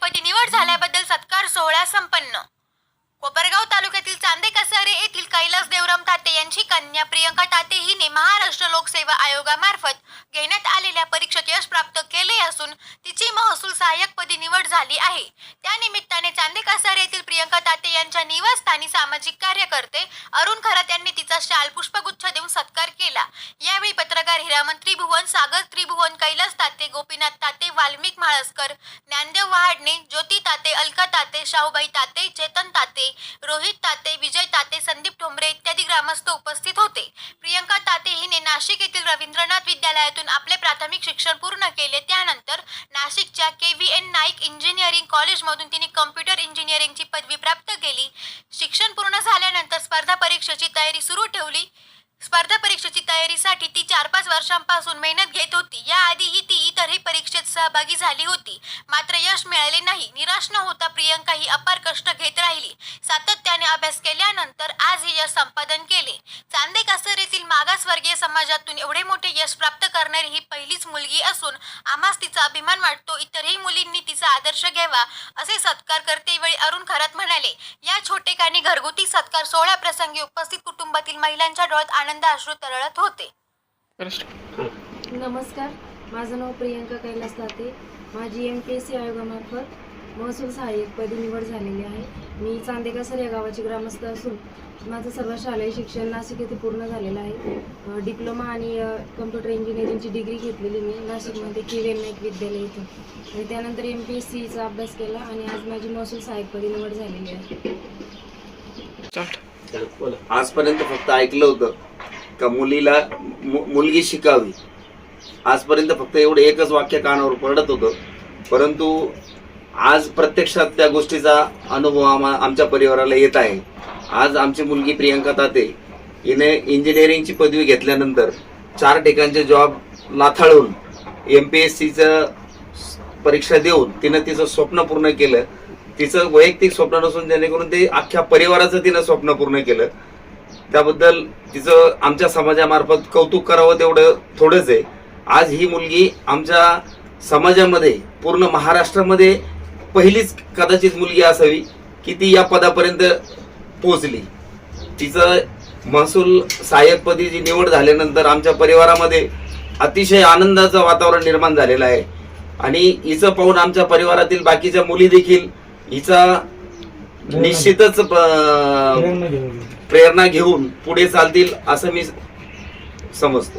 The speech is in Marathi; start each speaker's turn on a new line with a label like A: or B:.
A: महसूल निवड झाल्याबद्दल सत्कार सोहळा संपन्न. कोपरगाव तालुक्यातील चांदे कसारे येथील कैलास देवराम ताते यांची कन्या प्रियंका ताते हिने महाराष्ट्र लोकसेवा आयोगामार्फत घेण्यात आलेल्या परीक्षेत यश प्राप्त केले असून तिची महसूल सहाय्यकपदी निवड झाली आहे. या निमित्ताने चांदे कासार येथील प्रियंका ताते यांच्या निवासस्थानी सामाजिक कार्यकर्ते अरुण खरात यांनी तिचा शाल पुष्पगुच्छ देऊन सत्कार केला. यावेळी पत्रकार हिरामन त्रिभुवन सागर त्रिभुवन कैलास ताते गोपीनाथ ताते वाल्मिक म्हाळसकर ज्ञानदेव वहाडणे ज्योती ताते अलका ताते शाहूबाई ताते चेतन ताते रोहित ताते विजय ताते संदीप ठोंबरे इत्यादी ग्रामस्थ उपस्थित होते. प्रियंका ताते हिने नाशिक येथील रवींद्रनाथ विद्यालयातून आपले प्राथमिक शिक्षण पूर्ण केले. त्यानंतर नाशिकच्या K V N Naik engineering कॉलेजमधून तिने कम्प्युटर इंजिनिअरिंगची पदवी प्राप्त केली. शिक्षण पूर्ण झाल्यानंतर स्पर्धा परीक्षेची तयारी सुरू ठेवली. स्पर्धा परीक्षेची तयारीसाठी ती चार पाच वर्षांपासून मेहनत घेत होती. याआधीही ती इतरही परीक्षेत सहभागी झाली होती. मात्र यश मिळाले नाही. निराश न होता प्रियंका ही अपार कष्ट घेत राहिली. सातत्याने अभ्यास केल्यानंतर आज हे यश संपादन केले. भारतीय समाजातून एवढे मोठे यश प्राप्त करणारी ही पहिलीच मुलगी असून आम्हास तिचा अभिमान वाटतो. इतरही मुलींनी तिचा आदर्श घ्यावा असे सत्कार करते वेळी अरुण खरात म्हणाले. या छोटेखानी घरगुती सत्कार सोहळ्या प्रसंगी उपस्थित कुटुंबातील महिलांच्या डोळ्यात आनंद अश्रू तरळत होते.
B: नमस्कार. माझं नाव प्रियंका कैलास लाते. माझी एम पी एस सी आयोगामार्फत महसूल सहाय्यकपदी निवड झालेली आहे. मी चांदेकासर या गावाची ग्रामस्थ असून माझं सर्व शालेय शिक्षण नाशिक येथे पूर्ण झालेलं आहे. डिप्लोमा आणि कम्प्युटर इंजिनिअरिंगची डिग्री घेतलेली मी नाशिकमध्ये के व्ही नाईक विद्यालय इथं. आणि त्यानंतर एम पी एस सीचा अभ्यास केला आणि आज माझी महसूल सहाय्यकपदी निवड झालेली आहे.
C: आजपर्यंत फक्त ऐकलं होतं का मुलीला मु- मुलगी शिकावी. आजपर्यंत फक्त एवढं एकच वाक्य कानावर पडत होतं. परंतु आज प्रत्यक्षात त्या गोष्टीचा अनुभव आम्हा आमच्या परिवाराला येत आहे. आज आमची मुलगी प्रियंका ताते हिने इंजिनिअरिंगची पदवी घेतल्यानंतर चार ठिकाणचे जॉब लाथाळून एम पी एस सीचं परीक्षा देऊन तिनं तिचं स्वप्न पूर्ण केलं. तिचं वैयक्तिक स्वप्न नसून जेणेकरून ते अख्ख्या परिवाराचं तिनं स्वप्न पूर्ण केलं. त्याबद्दल तिचं आमच्या समाजामार्फत कौतुक करावं तेवढं थोडंच आहे. आज ही मुलगी आमच्या समाजामध्ये पूर्ण महाराष्ट्रामध्ये पहिलीच कदाचित मुलगी असावी की ती या पदापर्यंत पोहोचली. तिचं महसूल सहाय्यकपदीची निवड झाल्यानंतर आमच्या परिवारामध्ये अतिशय आनंदाचं वातावरण निर्माण झालेलं आहे. आणि हिचं पाहून आमच्या परिवारातील बाकीच्या मुली देखील हिचा निश्चितच प्रेरणा घेऊन पुढे चालतील असं मी समजतो.